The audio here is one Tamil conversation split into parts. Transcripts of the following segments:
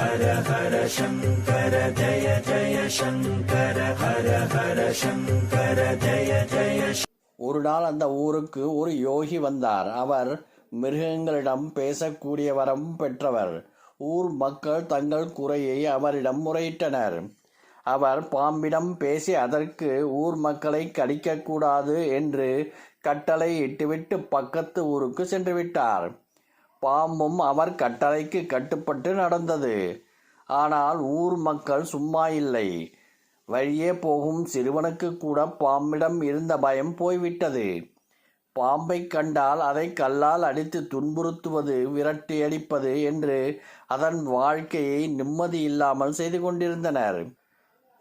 ஹர ஹர சங்கர ஜய ஜய சங்கர ஹர ஹர சங்கர ஜய ஜய ஒரு நாள் அந்த ஊருக்கு ஒரு யோகி வந்தார். அவர் மிருகங்களிடம் பேசக்கூடிய வரம் பெற்றவர். ஊர் மக்கள் தங்கள் குறையை அவரிடம் முறையிட்டனர். அவர் பாம்பிடம் பேசி அதற்கு ஊர் மக்களை கடிக்கக்கூடாது என்று கட்டளை இட்டுவிட்டு பக்கத்து ஊருக்கு சென்று விட்டார். பாம்பும் அவர் கட்டளைக்கு கட்டுப்பட்டு நடந்தது. ஆனால் ஊர் மக்கள் சும்மா இல்லை. வழியே போகும் சிறுவனுக்கு கூட பாம்பிடம் இருந்த பயம் போய்விட்டது. பாம்பை கண்டால் அதை கல்லால் அடித்து துன்புறுத்துவது விரட்டி அடிப்பது என்று அதன் வாழ்க்கையை நிம்மதி இல்லாமல் செய்து கொண்டிருந்தனர்.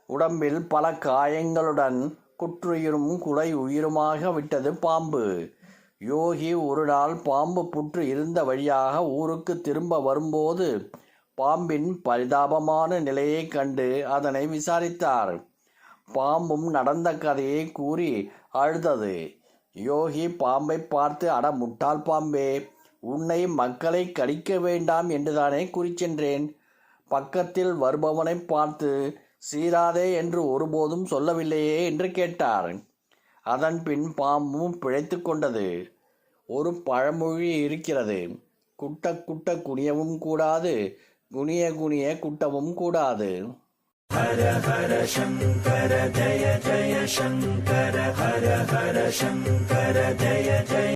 உடம்பில் பல காயங்களுடன் குற்றுயிரும் குலை உயிருமாக விட்டது பாம்பு. யோகி ஒரு நாள் பாம்பு புற்று இருந்த வழியாக ஊருக்கு திரும்ப வரும்போது பாம்பின் பரிதாபமான நிலையைக் கண்டு அதனை விசாரித்தார். பாம்பும் நடந்த கதையை கூறி அழுதது. யோகி பாம்பை பார்த்து அட முட்டாள் பாம்பே உன்னை மக்களை கடிக்க வேண்டாம் என்றுதானே குறிச்சென்றேன். பக்கத்தில் வருபவனை பார்த்து சீராதே என்று ஒருபோதும் சொல்லவில்லையே என்று கேட்டார். அதன் பின் பாம்பும் பிழைத்து கொண்டது. ஒரு பழமொழி இருக்கிறது. குட்ட குட்ட குனியவும் கூடாது. குனிய குனிய குட்டவும் கூடாது. ஹர ஹர சங்கர ஜய ஜய சங்கர ஹர ஹர சங்கர ஜய ஜய